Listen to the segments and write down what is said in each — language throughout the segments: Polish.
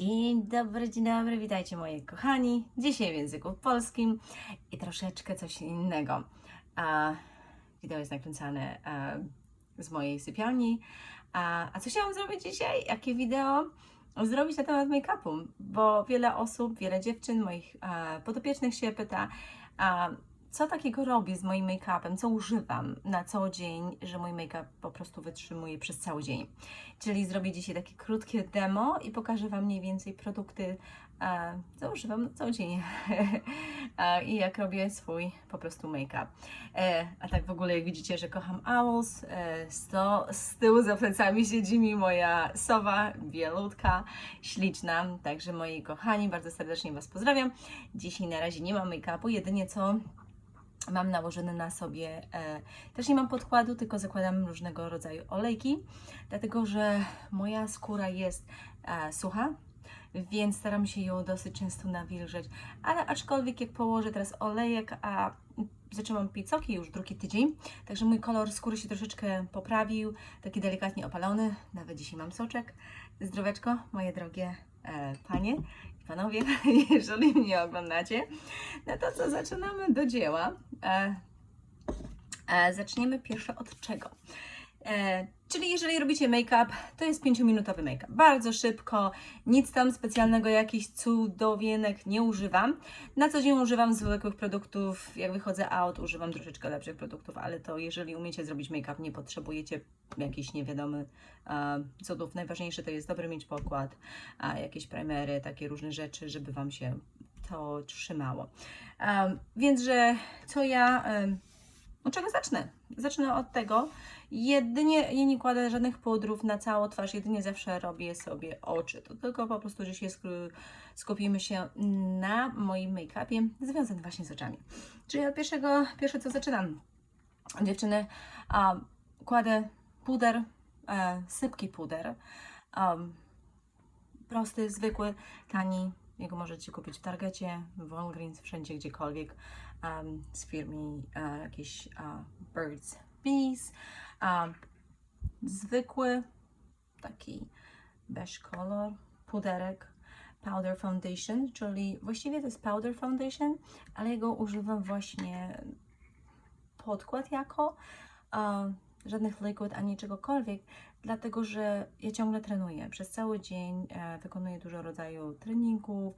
Dzień dobry, dzień dobry, witajcie moi kochani. Dzisiaj w języku polskim i troszeczkę coś innego. Wideo jest nakręcane a, z mojej sypialni. A, co chciałam zrobić dzisiaj? Jakie wideo? Zrobić na temat make-upu, bo wiele osób, wiele dziewczyn, moich a, podopiecznych się pyta, a, co takiego robię z moim make-upem, co używam na co dzień, że mój make-up po prostu wytrzymuje przez cały dzień. Czyli zrobię dzisiaj takie krótkie demo i pokażę Wam mniej więcej produkty, e, co używam na co dzień E, i jak robię swój po prostu make-up. E, A tak w ogóle jak widzicie, że kocham owls, sto, z tyłu za plecami siedzi mi moja sowa, bielutka, śliczna. Także moi kochani, bardzo serdecznie Was pozdrawiam. Dzisiaj na razie nie mam make-upu, jedynie co mam nałożone na sobie, e, też nie mam podkładu, tylko zakładam różnego rodzaju olejki, dlatego że moja skóra jest e, sucha, więc staram się ją dosyć często nawilżyć, ale aczkolwiek jak położę teraz olejek, a zaczęłam pić już drugi tydzień, także mój kolor skóry się troszeczkę poprawił, taki delikatnie opalony, nawet dzisiaj mam soczek. Zdroweczko, moje drogie e, panie panowie, jeżeli mnie oglądacie. No to co, zaczynamy do dzieła. E, e, zaczniemy pierwsze od czego? E, czyli jeżeli robicie make-up, to jest 5-minutowy make-up. Bardzo szybko, nic tam specjalnego, jakichś cudowienek nie używam. Na co dzień używam zwykłych produktów. Jak wychodzę out, używam troszeczkę lepszych produktów, ale to jeżeli umiecie zrobić make-up, nie potrzebujecie jakichś niewiadomych cudów. Najważniejsze to jest dobry mieć pokład, jakieś primery, takie różne rzeczy, żeby Wam się to trzymało. Więc, że co ja. Od czego zacznę? Zacznę od tego. Jedynie ja nie kładę żadnych pudrów na całą twarz, jedynie zawsze robię sobie oczy. To tylko po prostu, że skupimy się na moim make-upie związanym właśnie z oczami. Czyli od pierwszego, pierwsze co zaczynam. Dziewczyny, kładę puder, e, sypki puder. Prosty, zwykły, tani. Jego możecie kupić w Targecie, w Walgreens, wszędzie, gdziekolwiek. Um, z firmy e, jakieś e, Birds Bees. Um, zwykły, taki beige kolor, puderek. Powder Foundation, czyli właściwie to jest Powder Foundation, ale jego używam właśnie podkład jako, e, żadnych liquid ani czegokolwiek, dlatego że ja ciągle trenuję. Przez cały dzień e, wykonuję dużo rodzaju treningów,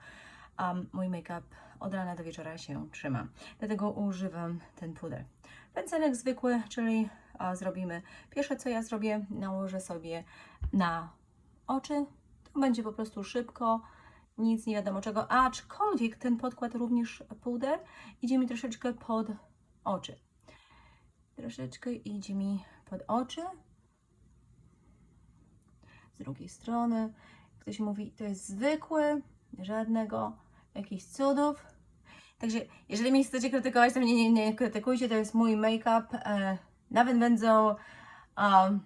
a mój make-up od rana do wieczora się trzyma. Dlatego używam ten puder. Pędzelek zwykły, czyli a, zrobimy pierwsze co ja zrobię, nałożę sobie na oczy. To będzie po prostu szybko, nic nie wiadomo czego, aczkolwiek ten podkład również puder idzie mi troszeczkę pod oczy. Troszeczkę idzie mi pod oczy. Z drugiej strony, ktoś mówi, to jest zwykły, żadnego jakichś cudów. Także jeżeli mnie chcecie krytykować, to mnie nie, nie krytykujcie, to jest mój make-up. E, nawet będą, um,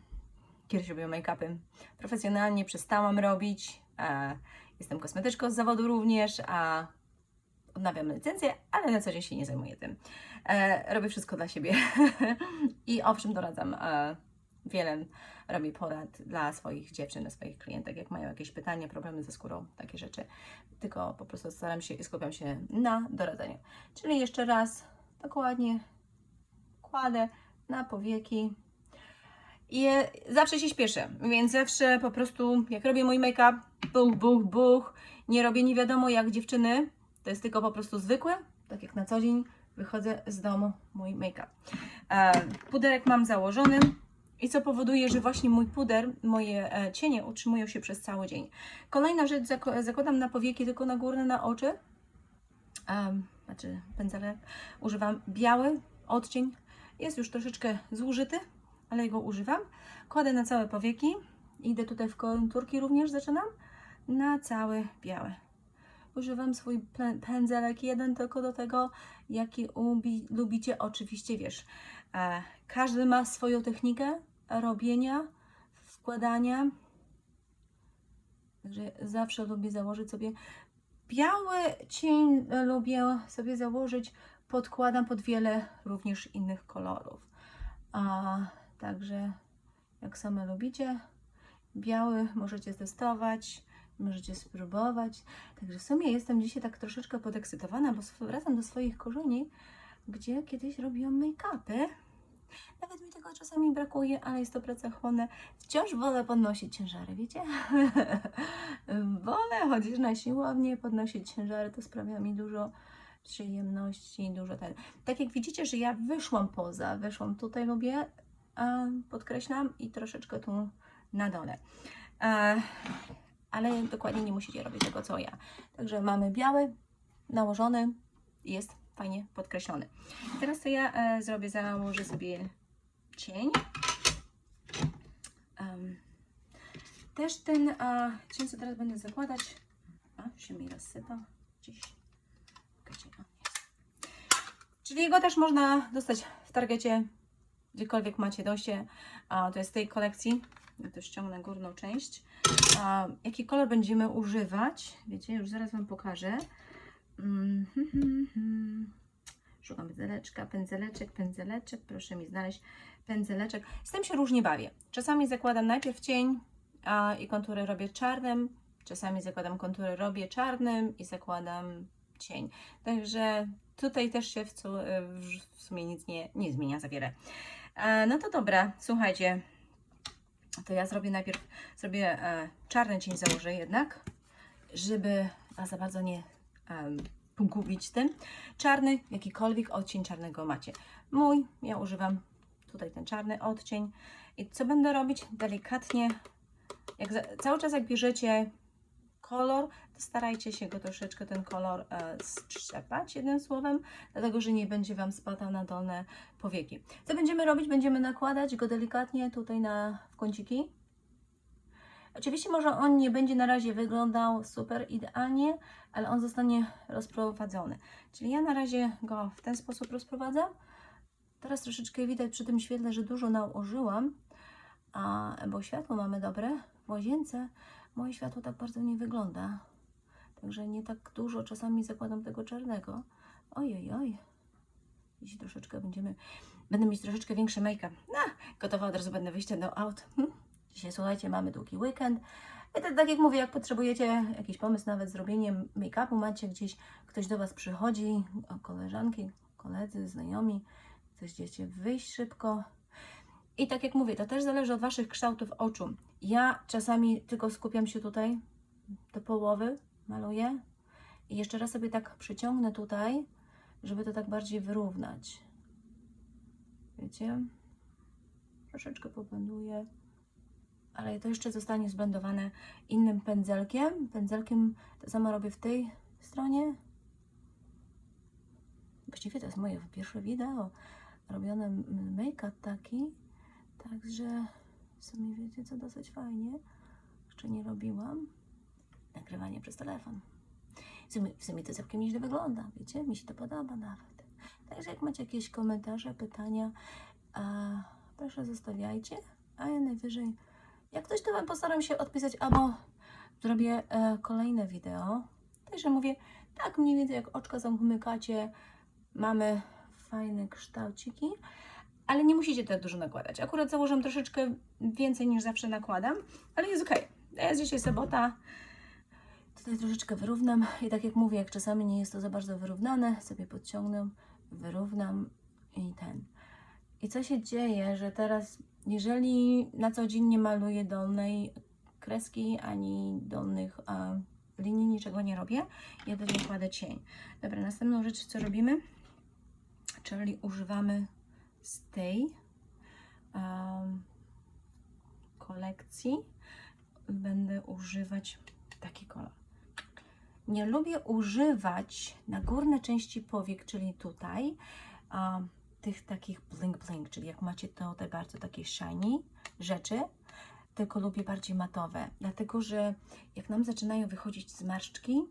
kiedyś robiłam make-upy profesjonalnie, przestałam robić. E, jestem kosmetyczką z zawodu również, a odnawiam licencję, ale na co dzień się nie zajmuję tym. E, robię wszystko dla siebie i owszem doradzam e, wiele robię porad dla swoich dziewczyn, dla swoich klientek, jak mają jakieś pytania, problemy ze skórą, takie rzeczy. Tylko po prostu staram się i skupiam się na doradzaniu. Czyli jeszcze raz dokładnie kładę na powieki. I zawsze się śpieszę, więc zawsze po prostu jak robię mój make-up, buch, buch, buch, nie robię nie wiadomo jak dziewczyny, to jest tylko po prostu zwykłe, tak jak na co dzień wychodzę z domu mój make-up. E, puderek mam założony, i co powoduje, że właśnie mój puder, moje e, cienie utrzymują się przez cały dzień. Kolejna rzecz, zakładam na powieki, tylko na górne, na oczy. Um, znaczy pędzelek. Używam biały odcień. Jest już troszeczkę zużyty, ale go używam. Kładę na całe powieki. Idę tutaj w konturki również, zaczynam. Na całe białe. Używam swój pędzelek jeden tylko do tego, jaki ubi- lubicie. Oczywiście, wiesz, E, Każdy ma swoją technikę robienia, wkładania. Także zawsze lubię założyć sobie biały cień, lubię sobie założyć, podkładam pod wiele również innych kolorów. A, także jak same lubicie, biały możecie testować, Możecie spróbować. Także w sumie jestem dzisiaj tak troszeczkę podekscytowana, bo wracam do swoich korzeni, gdzie kiedyś robiłam make-upy. Nawet mi tego czasami brakuje, ale jest to praca chłonna. Wciąż wolę podnosić ciężary, wiecie? wolę chodzić na siłownię, podnosić ciężary, to sprawia mi dużo przyjemności, dużo ten. Tak jak widzicie, że ja wyszłam poza, wyszłam tutaj, lubię, podkreślam, i troszeczkę tu na dole. E, ale dokładnie nie musicie robić tego, co ja. Także mamy biały, nałożony, jest fajnie podkreślony. Teraz to ja e, zrobię, założę sobie cień. Em, też ten a, cień, co teraz będę zakładać, a, się mi rozsypał gdzieś. Gdzie? Czyli jego też można dostać w Targecie, gdziekolwiek macie dojście. A, to jest z tej kolekcji. Ja to ściągnę górną część. A, jaki kolor będziemy używać? Wiecie, już zaraz Wam pokażę. Szukam pędzeleczka, pędzeleczek, pędzeleczek. Proszę mi znaleźć pędzeleczek. Z tym się różnie bawię. Czasami zakładam najpierw cień a, i kontury robię czarnym. Czasami zakładam kontury, robię czarnym i zakładam cień. Także tutaj też się w, cu- w, sumie nic nie, nie zmienia za wiele. E, no to dobra, słuchajcie. To ja zrobię najpierw zrobię e, czarny cień założę jednak, żeby Was za bardzo nie pogubić tym. Czarny, jakikolwiek odcień czarnego macie. Mój, ja używam tutaj ten czarny odcień. I co będę robić? Delikatnie, jak za, cały czas jak bierzecie kolor, starajcie się go troszeczkę ten kolor e, strzepać, jednym słowem, dlatego że nie będzie Wam spadał na dolne powieki. Co będziemy robić? Będziemy nakładać go delikatnie tutaj na w kąciki. Oczywiście może on nie będzie na razie wyglądał super idealnie, ale on zostanie rozprowadzony. Czyli ja na razie go w ten sposób rozprowadzam. Teraz troszeczkę widać przy tym świetle, że dużo nałożyłam, a, bo światło mamy dobre. W łazience moje światło tak bardzo nie wygląda. Także nie tak dużo czasami zakładam tego czarnego. Ojej, oj. Jeśli troszeczkę będziemy... Będę mieć troszeczkę większy make-up. No, gotowa od razu będę wyjść do aut. Dzisiaj, słuchajcie, mamy długi weekend. I tak, tak jak mówię, jak potrzebujecie jakiś pomysł nawet zrobienie make-upu, macie gdzieś, ktoś do Was przychodzi, koleżanki, koledzy, znajomi, coś chcecie wyjść szybko. I tak jak mówię, to też zależy od Waszych kształtów oczu. Ja czasami tylko skupiam się tutaj do połowy, maluję i jeszcze raz sobie tak przyciągnę tutaj, żeby to tak bardziej wyrównać. Wiecie? Troszeczkę poblenduję ale to jeszcze zostanie zblendowane innym pędzelkiem. Pędzelkiem to samo robię w tej stronie. Właściwie to jest moje pierwsze wideo robione make-up taki, także w sumie wiecie co, dosyć fajnie. Jeszcze nie robiłam. Nagrywanie przez telefon. W sumie, w sumie to całkiem nieźle wygląda, wiecie, mi się to podoba nawet. Także jak macie jakieś komentarze, pytania, a, proszę zostawiajcie, a ja najwyżej jak ktoś to Wam postaram się odpisać, albo zrobię e, kolejne wideo. Także mówię, tak mniej więcej jak oczka zamykacie, mamy fajne kształciki, ale nie musicie tak dużo nakładać. Akurat założę troszeczkę więcej niż zawsze nakładam, ale jest ok. Jest dzisiaj sobota. Tutaj troszeczkę wyrównam i tak jak mówię, jak czasami nie jest to za bardzo wyrównane, sobie podciągnę, wyrównam i ten. I co się dzieje, że teraz, jeżeli na co dzień nie maluję dolnej kreski ani dolnych e, linii, niczego nie robię, ja też nie kładę cień. Dobra, następną rzecz, co robimy, czyli używamy z tej em, kolekcji, będę używać taki kolor. Nie lubię używać na górne części powiek, czyli tutaj, tych takich bling bling, czyli jak macie to te bardzo takie shiny rzeczy, tylko lubię bardziej matowe, dlatego że jak nam zaczynają wychodzić zmarszczki,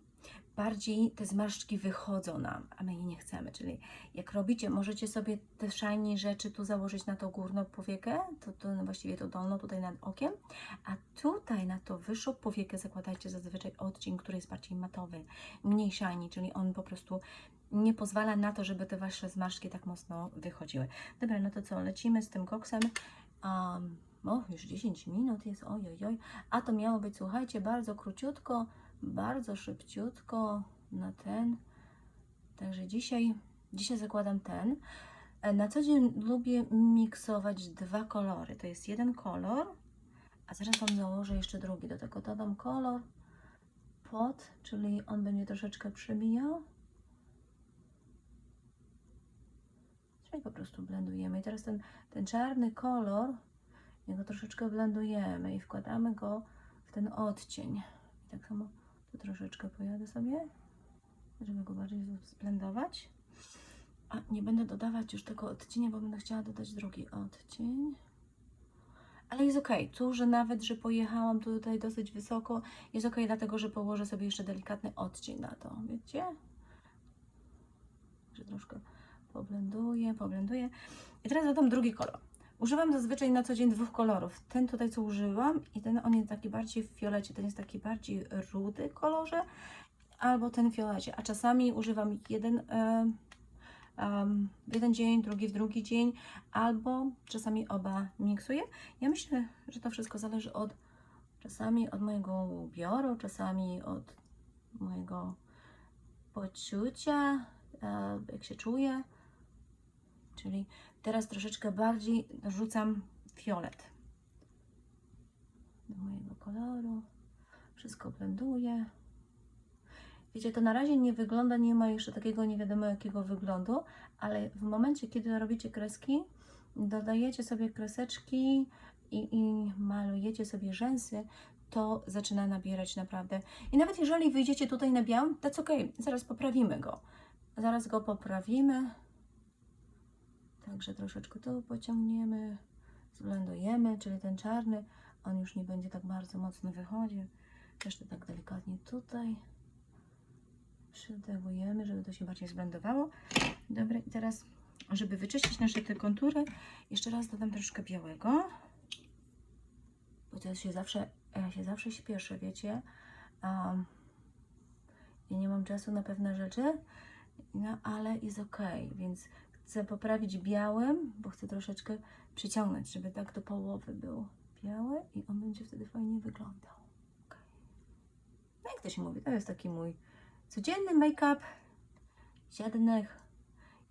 bardziej te zmarszczki wychodzą nam, a my jej nie chcemy, czyli jak robicie, możecie sobie te shiny rzeczy tu założyć na tą górną powiekę, to, to właściwie tą dolną tutaj nad okiem, a tutaj na tą wyższą powiekę zakładajcie zazwyczaj odcień, który jest bardziej matowy, mniej shiny, czyli on po prostu nie pozwala na to, żeby te wasze zmarszczki tak mocno wychodziły. Dobra, no to co, lecimy z tym koksem. Um, O, już 10 minut jest, oj, oj, oj. A to miało być, słuchajcie, bardzo króciutko, bardzo szybciutko na ten. Także dzisiaj, dzisiaj zakładam ten. E, Na co dzień lubię miksować dwa kolory. To jest jeden kolor, a zaraz Wam założę jeszcze drugi. Do tego dodam kolor pod, czyli on będzie troszeczkę przebijał. Czyli po prostu blendujemy. I teraz ten, ten czarny kolor, jego troszeczkę blendujemy i wkładamy go w ten odcień. I tak samo tu troszeczkę pojadę sobie, żeby go bardziej zblendować. A nie będę dodawać już tego odcienia, bo będę chciała dodać drugi odcień. Ale jest ok. Tu, że nawet, że pojechałam tutaj dosyć wysoko, jest ok, dlatego że położę sobie jeszcze delikatny odcień na to. Wiecie? Że troszkę poblenduję, poblenduję. I teraz dodam drugi kolor. Używam zazwyczaj na co dzień dwóch kolorów. Ten tutaj, co używam, i ten on jest taki bardziej w fiolecie, ten jest taki bardziej rudy kolorze, albo ten w fiolecie. A czasami używam jeden. Um, jeden dzień, drugi w drugi dzień, albo czasami oba miksuję. Ja myślę, że to wszystko zależy od czasami od mojego ubioru, czasami od mojego poczucia, e, jak się czuję. Czyli teraz troszeczkę bardziej rzucam fiolet do mojego koloru. Wszystko blenduję. Wiecie, to na razie nie wygląda, nie ma jeszcze takiego nie wiadomo jakiego wyglądu, ale w momencie, kiedy robicie kreski, dodajecie sobie kreseczki i, i malujecie sobie rzęsy, to zaczyna nabierać naprawdę. I nawet jeżeli wyjdziecie tutaj na białym, to ok, zaraz poprawimy go. Zaraz go poprawimy. Także troszeczkę tu pociągniemy, zblendujemy, czyli ten czarny, on już nie będzie tak bardzo mocno wychodził. Jeszcze tak delikatnie tutaj przydewujemy, żeby to się bardziej zblendowało. Dobra, i teraz, żeby wyczyścić nasze te kontury, jeszcze raz dodam troszkę białego. Bo to się zawsze, ja się zawsze śpieszę, wiecie. Um, ja nie mam czasu na pewne rzeczy, no ale jest ok, więc chcę poprawić białym, bo chcę troszeczkę przyciągnąć, żeby tak do połowy był biały i on będzie wtedy fajnie wyglądał. Okay. No jak to się mówi, to jest taki mój codzienny make-up, żadnych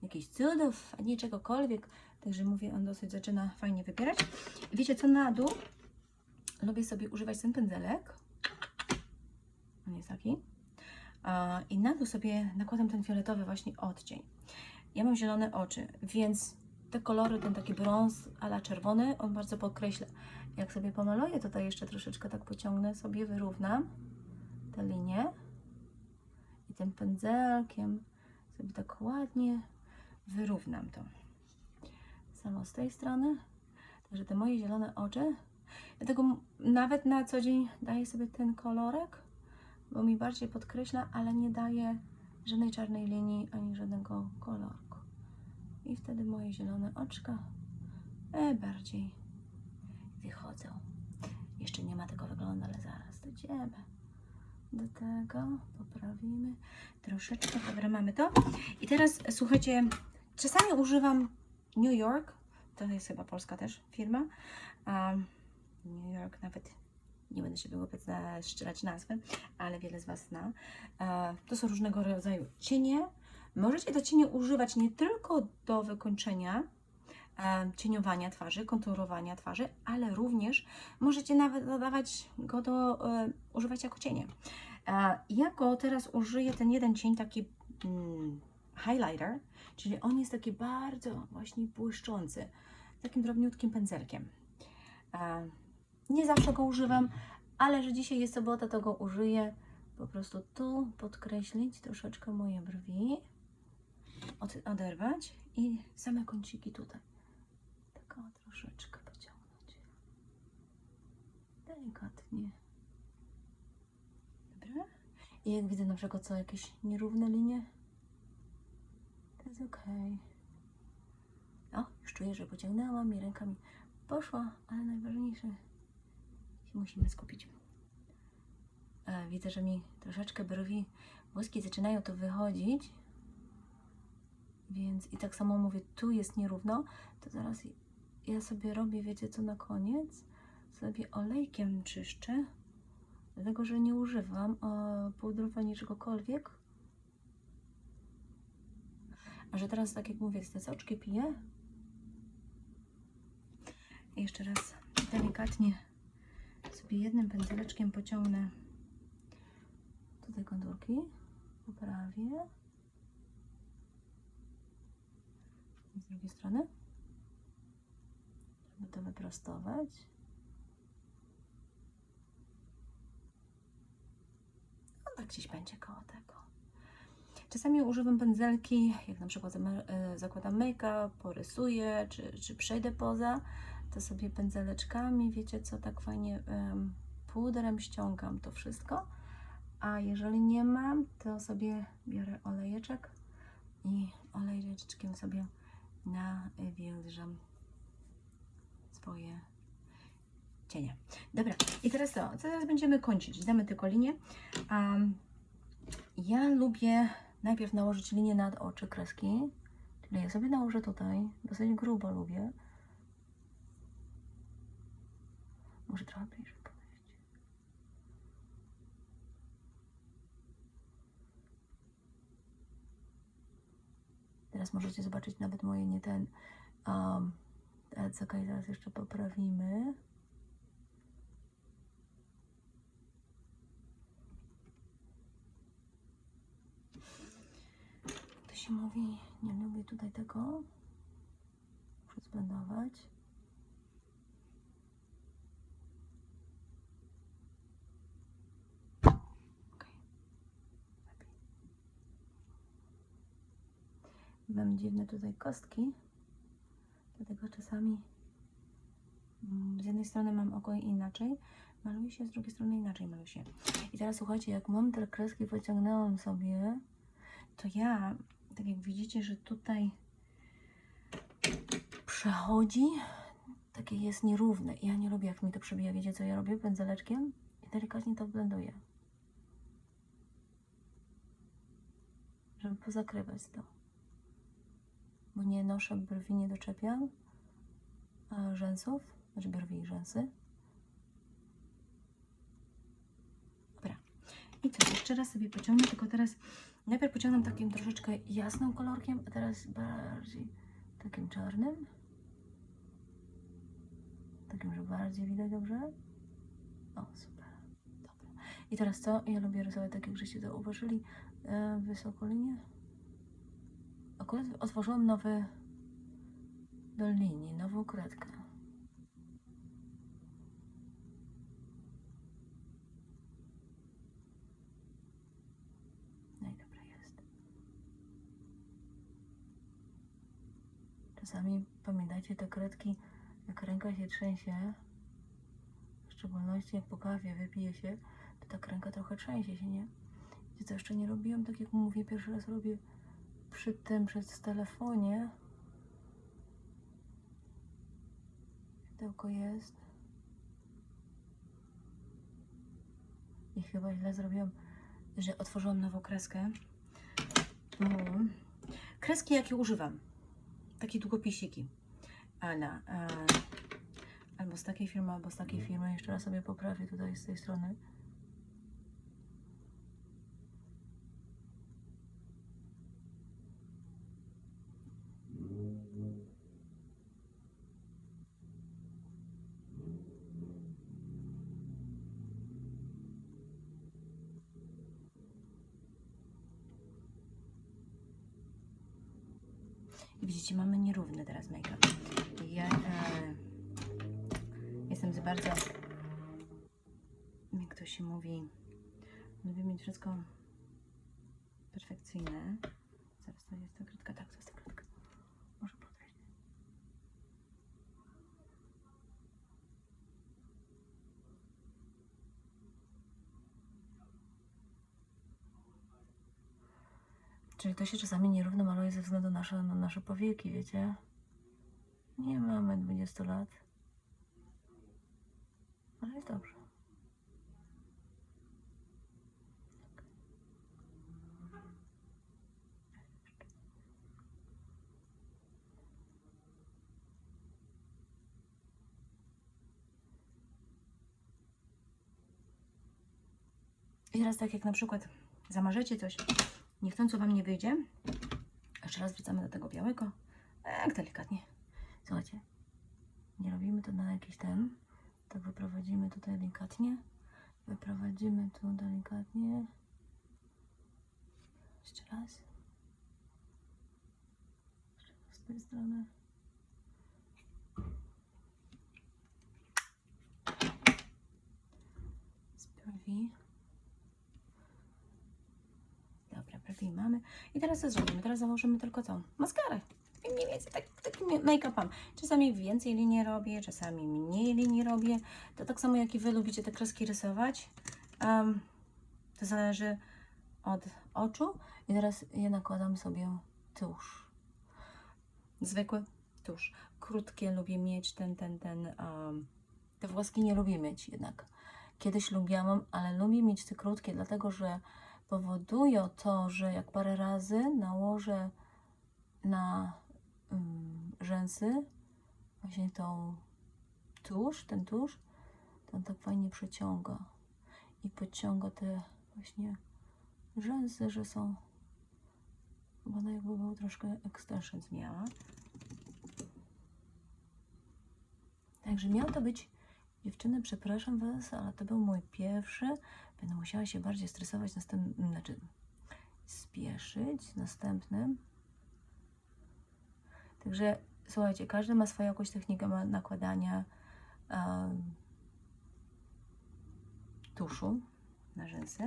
jakichś cudów, ani czegokolwiek. Także mówię, on dosyć zaczyna fajnie wybierać. Wiecie co, na dół lubię sobie używać ten pędzelek. On jest taki. I na dół sobie nakładam ten fioletowy właśnie odcień. Ja mam zielone oczy, więc te kolory, ten taki brąz ala czerwony, on bardzo podkreśla. Jak sobie pomaluję, tutaj jeszcze troszeczkę tak pociągnę sobie, wyrównam te linie i tym pędzelkiem sobie tak ładnie wyrównam to. Samo z tej strony. Także te moje zielone oczy. Dlatego nawet na co dzień daję sobie ten kolorek, bo mi bardziej podkreśla, ale nie daje żadnej czarnej linii ani żadnego kolorku. I wtedy moje zielone oczka e, bardziej wychodzą. Jeszcze nie ma tego wyglądu, ale zaraz dojdziemy do tego, poprawimy troszeczkę. Dobra, mamy to. I teraz słuchajcie, czasami używam New York, to jest chyba polska też firma. Um, New York nawet nie będę się wobec strzelać nazwy, ale wiele z Was zna. E, to są różnego rodzaju cienie. Możecie te cienie używać nie tylko do wykończenia e, cieniowania twarzy, konturowania twarzy, ale również możecie nawet dodawać go do, e, używać jako cienie. E, ja go teraz użyję, ten jeden cień taki mm, highlighter, czyli on jest taki bardzo właśnie błyszczący, takim drobniutkim pędzelkiem. Nie zawsze go używam, ale że dzisiaj jest sobota, to go użyję. Po prostu tu podkreślić troszeczkę moje brwi, oderwać i same kąciki tutaj. Tak o, troszeczkę pociągnąć. Delikatnie. Dobra. I jak widzę na przykład co jakieś nierówne linie, to jest ok. O, już czuję, że pociągnęłam i rękami poszła, ale najważniejsze się musimy skupić. E, widzę, że mi troszeczkę brwi, włoski zaczynają to wychodzić. Więc i tak samo mówię, tu jest nierówno, to zaraz ja sobie robię, wiecie co, na koniec? Sobie olejkiem czyszczę, dlatego, że nie używam e, pudrów ani czegokolwiek. A że teraz, tak jak mówię, te soczki piję. I jeszcze raz delikatnie sobie jednym pędzeleczkiem pociągnę tutaj konturki. Poprawię. I z drugiej strony. Żeby to wyprostować. No tak gdzieś będzie koło tego. Czasami używam pędzelki, jak na przykład e, zakładam make-up, porysuję, czy, czy przejdę poza, to sobie pędzeleczkami, wiecie co, tak fajnie em, pudrem ściągam to wszystko. A jeżeli nie mam, to sobie biorę olejeczek i olejeczkiem sobie nawilżam swoje cienie. Dobra, i teraz to, teraz będziemy kończyć. Damy tylko linię. Um, ja lubię najpierw nałożyć linię nad oczy kreski. Czyli ja sobie nałożę tutaj, dosyć grubo lubię. Może trochę bliżej Teraz możecie zobaczyć nawet moje nie ten. Um, czekaj, zaraz jeszcze poprawimy. To się mówi, nie lubię tutaj tego. Muszę Mam dziwne tutaj kostki, dlatego czasami mm, z jednej strony mam oko inaczej, maluje się, z drugiej strony inaczej maluje się. I teraz słuchajcie, jak mam te kreski pociągnęłam sobie, to ja, tak jak widzicie, że tutaj przechodzi, takie jest nierówne. Ja nie lubię, jak mi to przebija. Wiecie, co ja robię pędzeleczkiem? I delikatnie to blenduję. Żeby pozakrywać to. Bo nie noszę brwi, nie doczepiam rzęsów, znaczy brwi i rzęsy. Dobra. I co, jeszcze raz sobie pociągnę, tylko teraz najpierw pociągnę takim troszeczkę jasnym kolorkiem, a teraz bardziej takim czarnym. Takim, że bardziej widać dobrze. O, super. Dobra. I teraz co? Ja lubię rysować tak, jak żeście zauważyli, e, wysoką linię. Akurat otworzyłam nowy do linii, nową kredkę. No i dobra jest. Czasami pamiętajcie te kredki, jak ręka się trzęsie, w szczególności jak po kawie wypije się, to tak ręka trochę trzęsie się, nie? Wiecie co jeszcze nie robiłam, tak jak mówię, pierwszy raz robię przy tym, przez telefonie. Światełko jest. I chyba źle zrobiłam, że otworzyłam nową kreskę. O. Kreski, jakie używam. Takie długopisiki. Ala. Albo z takiej firmy, albo z takiej firmy. Jeszcze raz sobie poprawię tutaj z tej strony. I widzicie, mamy nierówny teraz make-up. Ja e, jestem za bardzo, jak to się mówi, lubię mieć wszystko perfekcyjne. Zaraz to jest ta kredka, tak, to Czyli to się czasami nierówno maluje ze względu na nasze, na nasze powieki, wiecie? Nie mamy 20 lat. Ale jest dobrze. I teraz tak jak na przykład zamarzycie coś, niechcąco Wam nie wyjdzie. Jeszcze raz wracamy do tego białego. Tak delikatnie. Słuchajcie, nie robimy to na jakiś ten. Tak wyprowadzimy tutaj delikatnie. Wyprowadzimy tu delikatnie. Jeszcze raz. Jeszcze raz z tej strony. Z brwi. Brwi mamy. I teraz co zrobimy? Teraz założymy tylko co? Maskarę. I mniej więcej tak, taki make-up mam. Czasami więcej linii robię, czasami mniej linii robię. To tak samo jak i Wy lubicie te kreski rysować. Em, to zależy od oczu. I teraz ja nakładam sobie tusz. Zwykły tusz. Krótkie lubię mieć, ten, ten, ten. em, te włoski nie lubię mieć jednak. Kiedyś lubiłam, ale lubię mieć te krótkie, dlatego że powoduje to, że jak parę razy nałożę na mm, rzęsy właśnie tą tusz, ten tusz, to on tak fajnie przeciąga i podciąga te właśnie rzęsy, że są wygląda jakby był troszkę extensions miała. Także miał to być dziewczyny, przepraszam Was, ale to był mój pierwszy. Będę musiała się bardziej stresować następnym, znaczy spieszyć następnym. Także słuchajcie, każdy ma swoją jakąś technikę nakładania em, tuszu na rzęsy.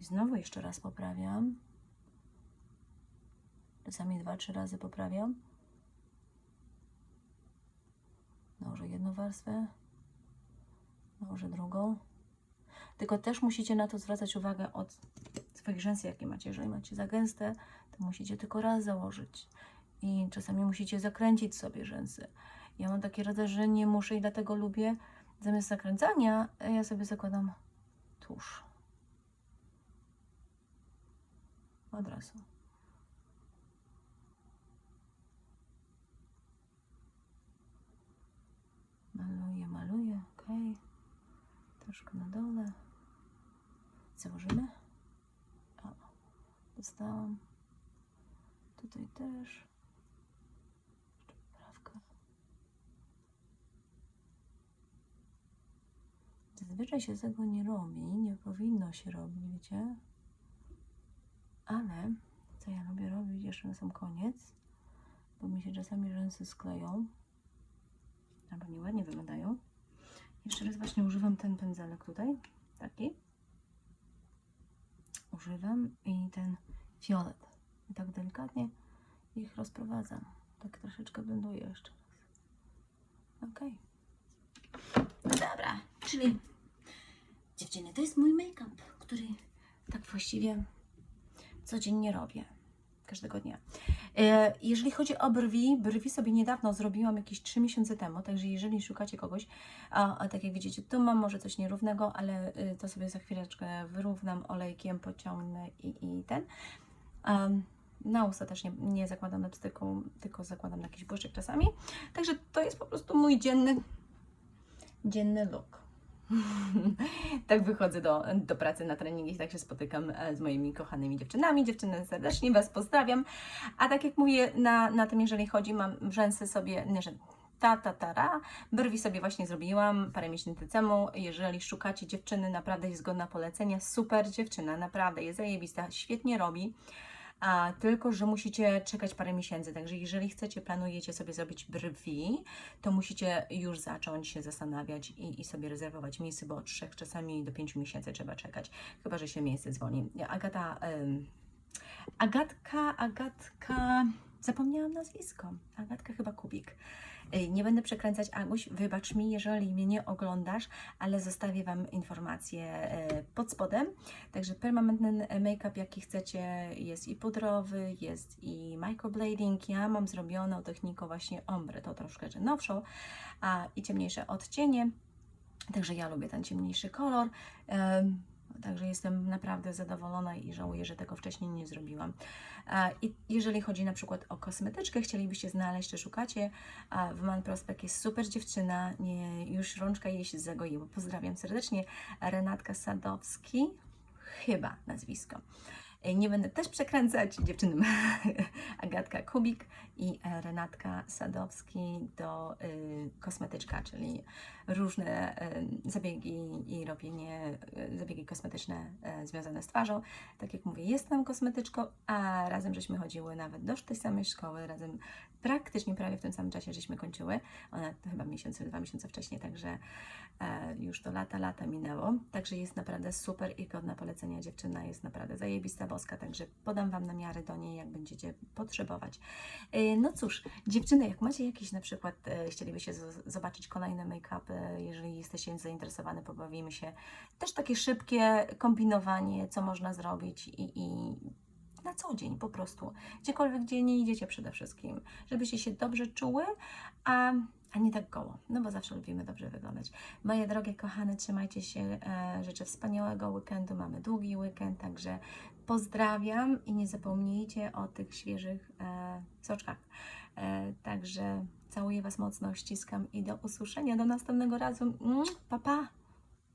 I znowu jeszcze raz poprawiam. Czasami dwa, trzy razy poprawiam. Nałożę jedną warstwę, nałożę drugą. Tylko też musicie na to zwracać uwagę od swoich rzęs, jakie macie. Jeżeli macie za gęste, to musicie tylko raz założyć. I czasami musicie zakręcić sobie rzęsy. Ja mam takie rady, że nie muszę i dlatego lubię zamiast zakręcania, ja sobie zakładam tusz. Od razu. Maluję, maluję, ok. Troszkę na dole. Założymy. O, dostałam. Tutaj też. Jeszcze poprawka. Zazwyczaj się tego nie robi, nie powinno się robić, wiecie? Ale co ja lubię robić jeszcze na sam koniec, bo mi się czasami rzęsy skleją, albo nieładnie wyglądają. Jeszcze raz właśnie używam ten pędzelek tutaj, taki. Używam i ten fiolet. I tak delikatnie ich rozprowadzam. Tak troszeczkę blenduję jeszcze raz. Ok. No dobra, czyli dziewczyny, to jest mój make-up, który tak właściwie codziennie robię. Każdego dnia. E, Jeżeli chodzi o brwi, brwi sobie niedawno zrobiłam jakieś 3 miesiące temu, także jeżeli szukacie kogoś, a, a tak jak widzicie, tu mam może coś nierównego, ale y, to sobie za chwileczkę wyrównam olejkiem, pociągnę i, i ten. Um, na usta też nie, nie zakładam lipstyku, tylko zakładam na jakiś błyszczyk czasami. Także to jest po prostu mój dzienny, dzienny look. tak wychodzę do, do pracy na trening i tak się spotykam e, z moimi kochanymi dziewczynami. Dziewczyny serdecznie Was pozdrawiam. A tak jak mówię, na, na tym jeżeli chodzi, mam rzęsy sobie, nie, że ta, ta, ta, ra. Brwi sobie właśnie zrobiłam parę miesięcy temu. Jeżeli szukacie dziewczyny, naprawdę jest godna polecenia. Super dziewczyna, naprawdę jest zajebista, świetnie robi. A, tylko, że musicie czekać parę miesięcy. Także jeżeli chcecie, planujecie sobie zrobić brwi, to musicie już zacząć się zastanawiać i, i sobie rezerwować miejsce, bo od trzech czasami do pięciu miesięcy trzeba czekać. Chyba, że się miejsce dzwoni. Agata, Agatka, Agatka, zapomniałam nazwisko. Agatka chyba Kubik. Nie będę przekręcać, Aguś, wybacz mi, jeżeli mnie nie oglądasz, ale zostawię Wam informacje e, pod spodem. Także permanentny make-up, jaki chcecie, jest i pudrowy, jest i microblading. Ja mam zrobioną techniką właśnie ombre, to troszkę nowszą, a i ciemniejsze odcienie. Także ja lubię ten ciemniejszy kolor. Także jestem naprawdę zadowolona i żałuję, że tego wcześniej nie zrobiłam. E, I jeżeli chodzi na przykład o kosmetyczkę, chcielibyście znaleźć, czy szukacie, a w Man Prospect jest super dziewczyna, nie, już rączka jej się zagoiła. Pozdrawiam serdecznie. Renatka Sadowski, chyba nazwisko. E, Nie będę też przekręcać. Dziewczyny Agatka Kubik i e, Renatka Sadowski do y, kosmetyczka, czyli różne y, zabiegi i robienie, y, zabiegi kosmetyczne y, związane z twarzą. Tak jak mówię, jestem kosmetyczką, a razem żeśmy chodziły nawet do tej samej szkoły, razem praktycznie prawie w tym samym czasie żeśmy kończyły. Ona chyba miesiąc, dwa miesiące wcześniej, także e, już to lata, lata minęło. Także jest naprawdę super i godna polecenia dziewczyna, jest naprawdę zajebista boska, także podam Wam namiary do niej, jak będziecie potrzebować. No cóż, dziewczyny, jak macie jakieś na przykład, e, chcielibyście zobaczyć kolejne make-upy, jeżeli jesteście zainteresowane, pobawimy się. Też takie szybkie kombinowanie, co można zrobić i, i na co dzień po prostu. Gdziekolwiek, gdzie nie idziecie przede wszystkim, żebyście się dobrze czuły, a, a nie tak goło, no bo zawsze lubimy dobrze wyglądać. Moje drogie kochane, trzymajcie się, e, życzę wspaniałego weekendu, mamy długi weekend, także pozdrawiam i nie zapomnijcie o tych świeżych e, soczkach. E, także całuję Was mocno, ściskam i do usłyszenia, do następnego razu. Mm, Pa, pa!